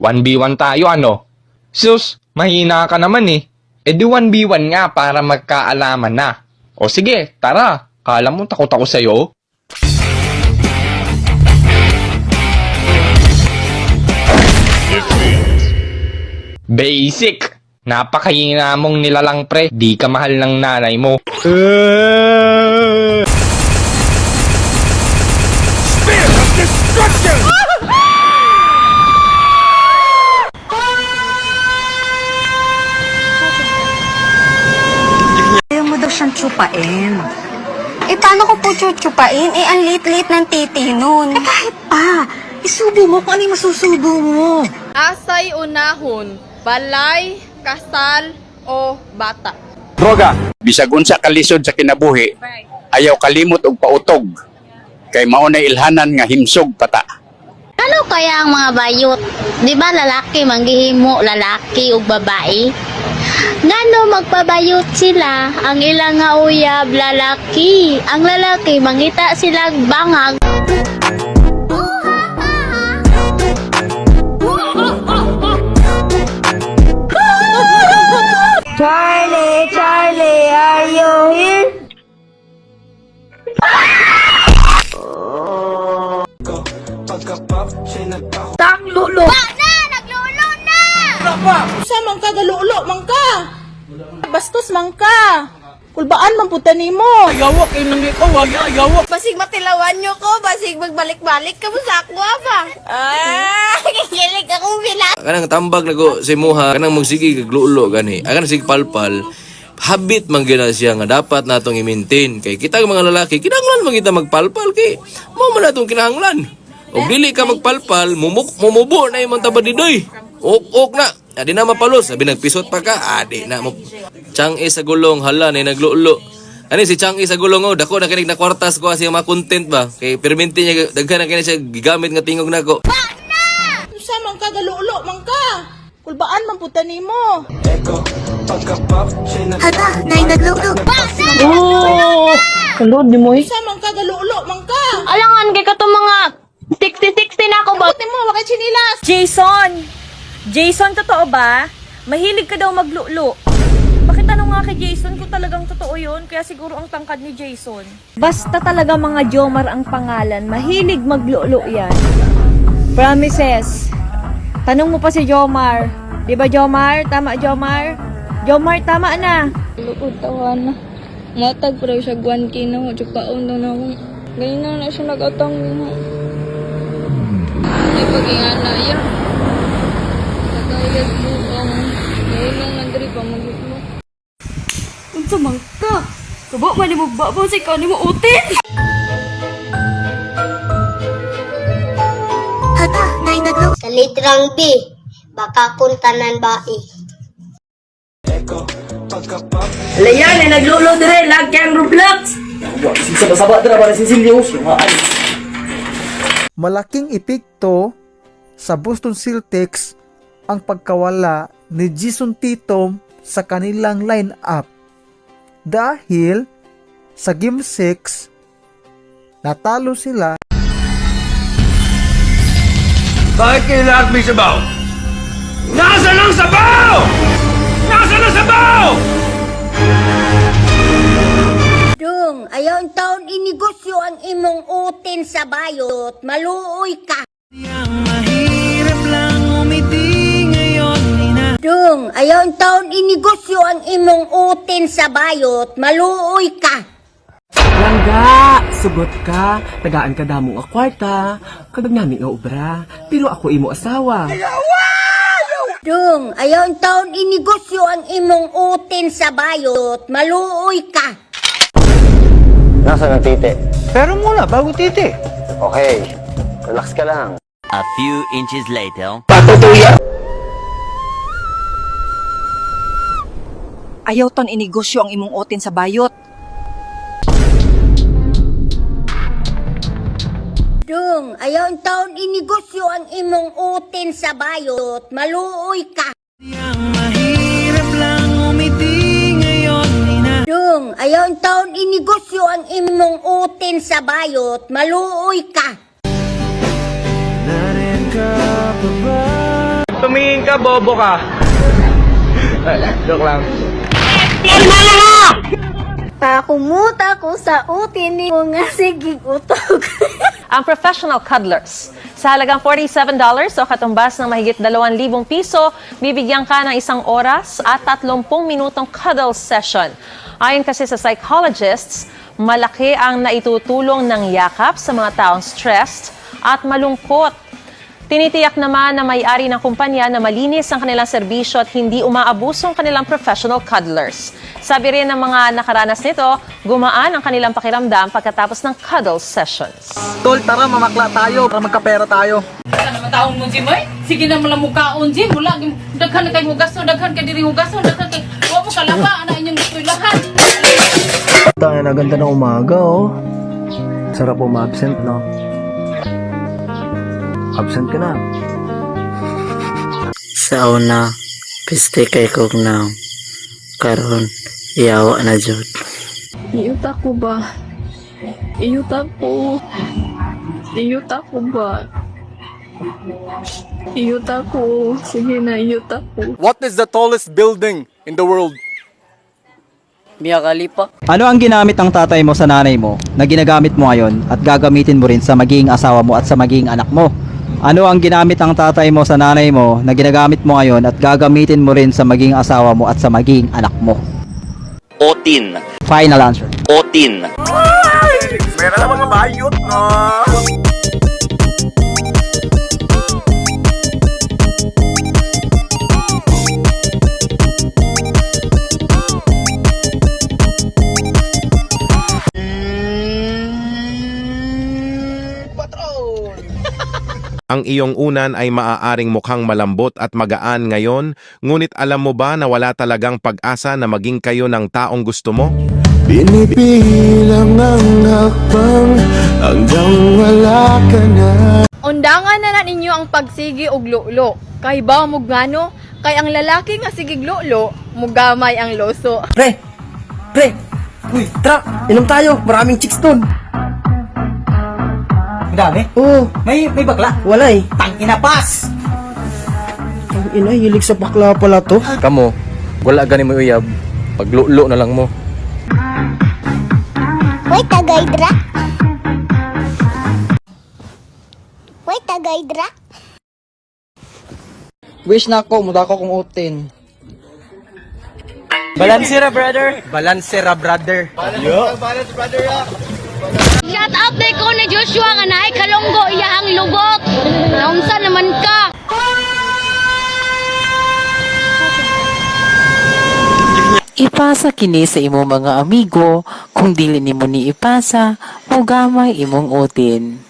1v1 tayo ano? Sus, mahina ka naman eh. E di 1v1 nga para magkaalaman na. O sige, tara. Kala mo takot ako sa'yo? Basic! Napakahina mong nilalang pre. Di ka mahal ng nanay mo. Ayaw tsupain. Eh, paano ko po chuchupain? Eh, ang liit-liit ng titi nun. Eh, kahit pa. Isubo mo kung ano yung masusubo mo. Asay unahon, balay, kasal, o bata. Droga. Bisag unsa kalisod sa kinabuhi, ayaw kalimot og pautog. Kay mao na ilhanan nga himsog pata. Ano kaya ang mga bayot? Di ba lalaki manggihimo lalaki ug babae? Ngano magpabayot sila? Ang ilang nga uyab lalaki. Ang lalaki mangita silang bangag. Charlie, Charlie, are you here? Tang lulo. Na! Naglulo na! Sa man ka galulo man ka. Bastos man ka. Kulbaan man puta nimo. Yawak kay nang ko, yawak. Basig matilawan nyo ko, basig magbalik-balik ka mo sa ako, ba? Ah! Kikilig akong bila. kanang tambag nago si Muha kanang magsige kag lulo gani akan sig palpal habit man gyud na siya nga dapat natong i-maintain kay kita mga lalaki kinahanglan man kita magpalpal kay mo man natong kinahanglan og dili ka magpalpal mumuk mumubo na imong tabad didoy ok ok na adi na mapalos sabi nagpisot pa ka adi na mo Chang sa gulong hala na naglulo Ani si Chang sa gulong oh dako na kinig na kwartas ko siya mga content ba kay perminti niya daghan na kini siya gigamit nga tingog nako Sa man ka galulo man ka. Kulbaan man puta nimo. Hala, nay naglulo. Oh, kalod ni mo eh. Sa man ka galulo man ka. Alangan kay kato mga 60-60 na ako ba? Puti mo wakay chinilas. Jason! Jason, totoo ba? Mahilig ka daw maglulo. Bakit tanong nga kay Jason kung talagang totoo yun? Kaya siguro ang tangkad ni Jason. Basta talaga mga Jomar ang pangalan. Mahilig maglulo yan. Promises. Tanong mo pa si Jomar. Di ba Jomar? Tama Jomar? Jomar, tama na. Lukod tawa na. Matag pero siya guwan kina mo, chukaon na na ako. Ganyan na na siya nagatang mo. Ay, pag-ingana yan. Nagayad mo ang... Ngayon lang nandri pa maglulo. Unsa man ka? Kabo man mo sa ikaw ni mo utin. Hala, nay naglulo. Sa litrang B, baka kuntanan ba eh. Layan, ay naglulo dire. Lagyan Roblox. Malaking epekto sa Boston Celtics ang pagkawala ni Jason Tatum sa kanilang lineup dahil sa Game 6 natalo sila Bakit kayo lahat may sabaw? Nasaan ang sabaw? Nasaan ang sabaw? Dung, ayaw ang taon inegosyo ang imong utin sa bayot. Maluoy ka. Dung, ayaw ang taon inegosyo ang imong utin sa bayot. Maluoy ka. Langga, sugot ka, tagaan ka damong a kwarta, kadag namin nga obra, pero ako imo asawa. Dung, ayaw ang taon inegosyo ang imong utin sa bayot. Maluoy ka. Nasaan ang titi? pero muna bago titi Okay, relax ka lang. A few inches later. Ayaw ton inegosyo ang imong otin sa bayot. Dung, ayaw taon inegosyo ang imong utin sa bayot. Maluoy ka. Dung, ayaw taon inegosyo ang imong utin sa bayot. Maluoy ka. tumingin ka, bobo ka. Ay, joke lang. Pakumuta ko sa utin ni mo nga sigig utog. Ang professional cuddlers. Sa halagang $47 o katumbas ng mahigit 2,000 piso, bibigyan ka ng isang oras at 30 minutong cuddle session. Ayon kasi sa psychologists, malaki ang naitutulong ng yakap sa mga taong stressed at malungkot. Tinitiyak naman na may-ari ng kumpanya na malinis ang kanilang serbisyo at hindi umaabuso ang kanilang professional cuddlers. Sabi rin ng mga nakaranas nito, gumaan ang kanilang pakiramdam pagkatapos ng cuddle sessions. Tol, tara mamakla tayo para magkapera tayo. taong mo Jim sige na mala mukaon Jim wala gim- daghan na kay hugason daghan kay diri hugason daghan kay wa mo kalaba ana inyong eskwelahan Tayo na ganda ng umaga, oh. Sarap umabsent, no? Absent ka na. Sa una, piste kay kog na. Karon, iyawa na jud. Iyuta ko ba? Iyuta ko. Iyuta ko ba? Iyuta ko. Sige na, iyuta ko. What is the tallest building in the world? Mia Khalifa. Ano ang ginamit ng tatay mo sa nanay mo na ginagamit mo ngayon at gagamitin mo rin sa magiging asawa mo at sa magiging anak mo? Ano ang ginamit ng tatay mo sa nanay mo na ginagamit mo ngayon at gagamitin mo rin sa magiging asawa mo at sa magiging anak mo? Otin. Final answer. Otin. Meron na mga bayot, no? Ang iyong unan ay maaaring mukhang malambot at magaan ngayon, ngunit alam mo ba na wala talagang pag-asa na maging kayo ng taong gusto mo? Binibilang ang hakbang hanggang wala ka na. Undangan na na ninyo ang pagsigi og lulo. Kay ba mugano? Kay ang lalaki nga sigig lulo, mugamay ang loso. Pre! Pre! Uy, tara! Inom tayo! Maraming chicks dun! Dami? Oo! May, may bakla? Wala eh! Tangina pas! Ang ina, hilig sa bakla pala to. Kamo, wala gani mo uyab. Paglulo na lang mo. Wait, tagaydra. Wait, tagaydra. Wish na ako, muda ko kung utin. Balansera, brother! Balansera, brother! Shout out day ko ni Joshua nga Ipasa kini sa imo mga amigo, kung dili nimo ni ipasa, mugamay imong utin.